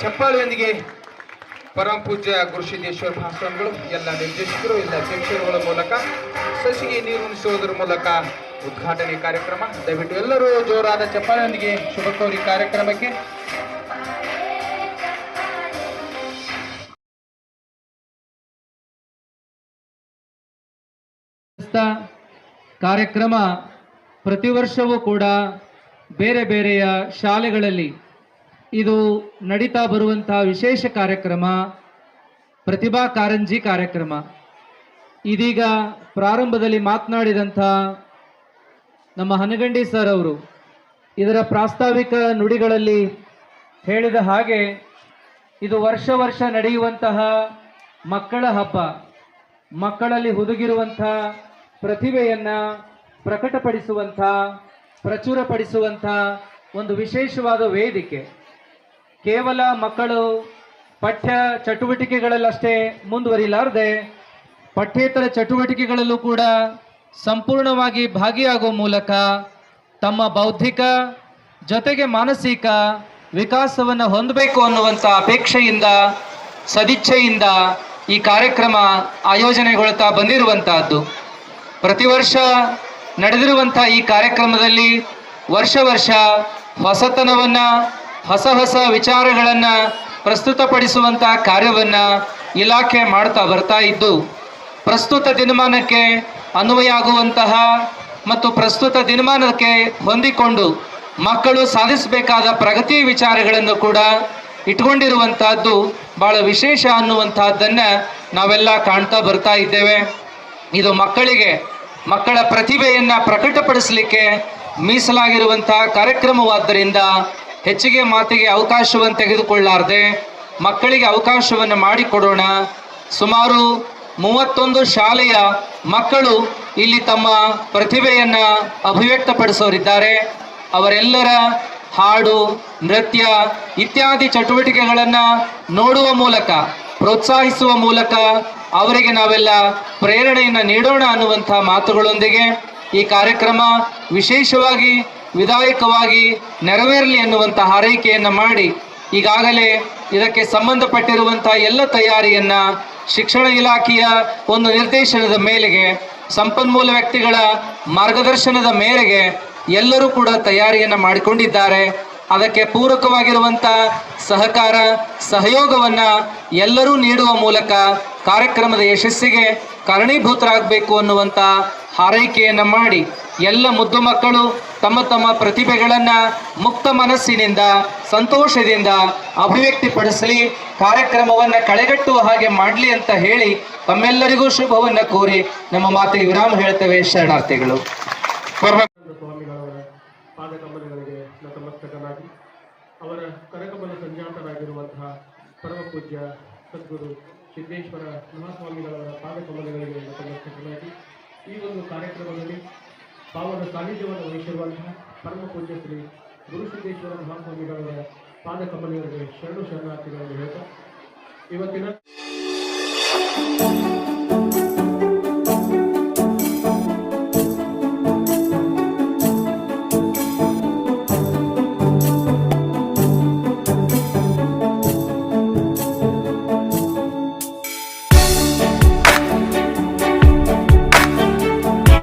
ಚಪ್ಪಾಳೆಯೊಂದಿಗೆ ಪರಮ ಪೂಜ್ಯ ಗುರುಸಿದ್ದೇಶ್ವರ ಮಹಾಸ್ವಾಮಿಗಳು, ಎಲ್ಲ ನಿರ್ದೇಶಕರು, ಎಲ್ಲ ಅಧ್ಯಕ್ಷರುಗಳ ಮೂಲಕ ಸಸಿಗೆ ನೀರುಣಿಸುವುದರ ಮೂಲಕ ಉದ್ಘಾಟನೆ ಕಾರ್ಯಕ್ರಮ. ದಯವಿಟ್ಟು ಎಲ್ಲರೂ ಜೋರಾದ ಚಪ್ಪಾಳಿಯೊಂದಿಗೆ ಶುಭ ಕೋರಿ ಕಾರ್ಯಕ್ರಮಕ್ಕೆ. ಕಾರ್ಯಕ್ರಮ ಪ್ರತಿ ವರ್ಷವೂ ಕೂಡ ಬೇರೆ ಬೇರೆಯ ಶಾಲೆಗಳಲ್ಲಿ ಇದು ನಡೀತಾ ಬರುವಂತಹ ವಿಶೇಷ ಕಾರ್ಯಕ್ರಮ, ಪ್ರತಿಭಾ ಕಾರಂಜಿ ಕಾರ್ಯಕ್ರಮ. ಇದೀಗ ಪ್ರಾರಂಭದಲ್ಲಿ ಮಾತನಾಡಿದಂಥ ನಮ್ಮ ಹನಗಂಡಿ ಸರ್ ಅವರು ಇದರ ಪ್ರಾಸ್ತಾವಿಕ ನುಡಿಗಳಲ್ಲಿ ಹೇಳಿದ ಹಾಗೆ ಇದು ವರ್ಷ ವರ್ಷ ನಡೆಯುವಂತಹ ಮಕ್ಕಳ ಹಬ್ಬ, ಮಕ್ಕಳಲ್ಲಿ ಹುದುಗಿರುವಂಥ ಪ್ರತಿಭೆಯನ್ನು ಪ್ರಕಟಪಡಿಸುವಂಥ, ಪ್ರಚುರಪಡಿಸುವಂಥ ಒಂದು ವಿಶೇಷವಾದ ವೇದಿಕೆ. ಕೇವಲ ಮಕ್ಕಳು ಪಠ್ಯ ಚಟುವಟಿಕೆಗಳಲ್ಲಷ್ಟೇ ಮುಂದುವರಿಲಾರದೆ, ಪಠ್ಯೇತರ ಚಟುವಟಿಕೆಗಳಲ್ಲೂ ಕೂಡ ಸಂಪೂರ್ಣವಾಗಿ ಭಾಗಿಯಾಗುವ ಮೂಲಕ ತಮ್ಮ ಬೌದ್ಧಿಕ ಜೊತೆಗೆ ಮಾನಸಿಕ ವಿಕಾಸವನ್ನು ಹೊಂದಬೇಕು ಅನ್ನುವಂಥ ಅಪೇಕ್ಷೆಯಿಂದ, ಸದಿಚ್ಛೆಯಿಂದ ಈ ಕಾರ್ಯಕ್ರಮ ಆಯೋಜನೆಗೊಳ್ತಾ ಬಂದಿರುವಂತಹದ್ದು. ಪ್ರತಿ ವರ್ಷ ನಡೆದಿರುವಂಥ ಈ ಕಾರ್ಯಕ್ರಮದಲ್ಲಿ ವರ್ಷ ವರ್ಷ ಹೊಸತನವನ್ನು ಹೊಸ ಹೊಸ ವಿಚಾರಗಳನ್ನು ಪ್ರಸ್ತುತಪಡಿಸುವಂಥ ಕಾರ್ಯವನ್ನು ಇಲಾಖೆ ಮಾಡ್ತಾ ಬರ್ತಾ ಇದ್ದು, ಪ್ರಸ್ತುತ ದಿನಮಾನಕ್ಕೆ ಅನ್ವಯ ಆಗುವಂತಹ ಮತ್ತು ಪ್ರಸ್ತುತ ದಿನಮಾನಕ್ಕೆ ಹೊಂದಿಕೊಂಡು ಮಕ್ಕಳು ಸಾಧಿಸಬೇಕಾದ ಪ್ರಗತಿ ವಿಚಾರಗಳನ್ನು ಕೂಡ ಇಟ್ಕೊಂಡಿರುವಂತಹದ್ದು ಬಹಳ ವಿಶೇಷ ಅನ್ನುವಂತಹದ್ದನ್ನು ನಾವೆಲ್ಲ ಕಾಣ್ತಾ ಬರ್ತಾ ಇದ್ದೇವೆ. ಇದು ಮಕ್ಕಳಿಗೆ, ಮಕ್ಕಳ ಪ್ರತಿಭೆಯನ್ನು ಪ್ರಕಟಪಡಿಸಲಿಕ್ಕೆ ಮೀಸಲಾಗಿರುವಂತಹ ಕಾರ್ಯಕ್ರಮವಾದ್ದರಿಂದ ಹೆಚ್ಚಿಗೆ ಮಾತಿಗೆ ಅವಕಾಶವನ್ನು ತೆಗೆದುಕೊಳ್ಳಾರದೆ ಮಕ್ಕಳಿಗೆ ಅವಕಾಶವನ್ನು ಮಾಡಿಕೊಡೋಣ. ಸುಮಾರು ಮೂವತ್ತೊಂದು ಶಾಲೆಯ ಮಕ್ಕಳು ಇಲ್ಲಿ ತಮ್ಮ ಪ್ರತಿಭೆಯನ್ನು ಅಭಿವ್ಯಕ್ತಪಡಿಸೋರಿದ್ದಾರೆ. ಅವರೆಲ್ಲರ ಹಾಡು, ನೃತ್ಯ ಇತ್ಯಾದಿ ಚಟುವಟಿಕೆಗಳನ್ನು ನೋಡುವ ಮೂಲಕ, ಪ್ರೋತ್ಸಾಹಿಸುವ ಮೂಲಕ ಅವರಿಗೆ ನಾವೆಲ್ಲ ಪ್ರೇರಣೆಯನ್ನು ನೀಡೋಣ ಅನ್ನುವಂಥ ಮಾತುಗಳೊಂದಿಗೆ ಈ ಕಾರ್ಯಕ್ರಮ ವಿಶೇಷವಾಗಿ ವಿಧಾಯಕವಾಗಿ ನೆರವೇರಲಿ ಅನ್ನುವಂಥ ಹಾರೈಕೆಯನ್ನು ಮಾಡಿ ಈಗಾಗಲೇ ಇದಕ್ಕೆ ಸಂಬಂಧಪಟ್ಟಿರುವಂಥ ಎಲ್ಲ ತಯಾರಿಯನ್ನ ಶಿಕ್ಷಣ ಇಲಾಖೆಯ ಒಂದು ನಿರ್ದೇಶನದ ಮೇಲೆಗೆ, ಸಂಪನ್ಮೂಲ ವ್ಯಕ್ತಿಗಳ ಮಾರ್ಗದರ್ಶನದ ಮೇರೆಗೆ ಎಲ್ಲರೂ ಕೂಡ ತಯಾರಿಯನ್ನು ಮಾಡಿಕೊಂಡಿದ್ದಾರೆ. ಅದಕ್ಕೆ ಪೂರಕವಾಗಿರುವಂಥ ಸಹಕಾರ, ಸಹಯೋಗವನ್ನ ಎಲ್ಲರೂ ನೀಡುವ ಮೂಲಕ ಕಾರ್ಯಕ್ರಮದ ಯಶಸ್ಸಿಗೆ ಕಾರಣೀಭೂತರಾಗಬೇಕು ಅನ್ನುವಂಥ ಹಾರೈಕೆಯನ್ನು ಮಾಡಿ ಎಲ್ಲ ಮುದ್ದು ಮಕ್ಕಳು ತಮ್ಮ ತಮ್ಮ ಪ್ರತಿಭೆಗಳನ್ನು ಮುಕ್ತ ಮನಸ್ಸಿನಿಂದ, ಸಂತೋಷದಿಂದ ಅಭಿವ್ಯಕ್ತಿಪಡಿಸಲಿ, ಕಾರ್ಯಕ್ರಮವನ್ನ ಕಳೆಗಟ್ಟುವ ಹಾಗೆ ಮಾಡಲಿ ಅಂತ ಹೇಳಿ ತಮ್ಮೆಲ್ಲರಿಗೂ ಶುಭವನ್ನು ಕೋರಿ ನಮ್ಮ ಮಾತಿಗೆ ವಿರಾಮ ಹೇಳ್ತೇವೆ. ಶರಣಾರ್ಥಿಗಳು. ಅವರ ಕರಕಮಲ ಸಂಜಾತರಾಗಿರುವಂತಹ ಪರಮ ಪೂಜ್ಯ ಸದ್ಗುರು ಸಿದ್ದೇಶ್ವರ ಮಹಾಸ್ವಾಮಿಗಳವರ ಪಾದಕಮಲಗಳಿಗೆ ನತಮಸ್ತಕನಾಗಿ, ಈ ಒಂದು ಕಾರ್ಯಕ್ರಮದಲ್ಲಿ ಪಾವನ ಸಾನ್ನಿಧ್ಯವನ್ನು ವಹಿಸಿರುವಂತಹ ಪರಮ ಪೂಜ್ಯ ಶ್ರೀ ಗುರುಸಿದ್ದೇಶ್ವರ ಮಹಾಸ್ವಾಮಿಗಳವರ ಪಾದಕಮಲಗಳಿಗೆ ಶರಣು ಶರಣಾರ್ಥಿಗಳನ್ನು ಹೇಳ್ತಾ ಇವತ್ತಿನ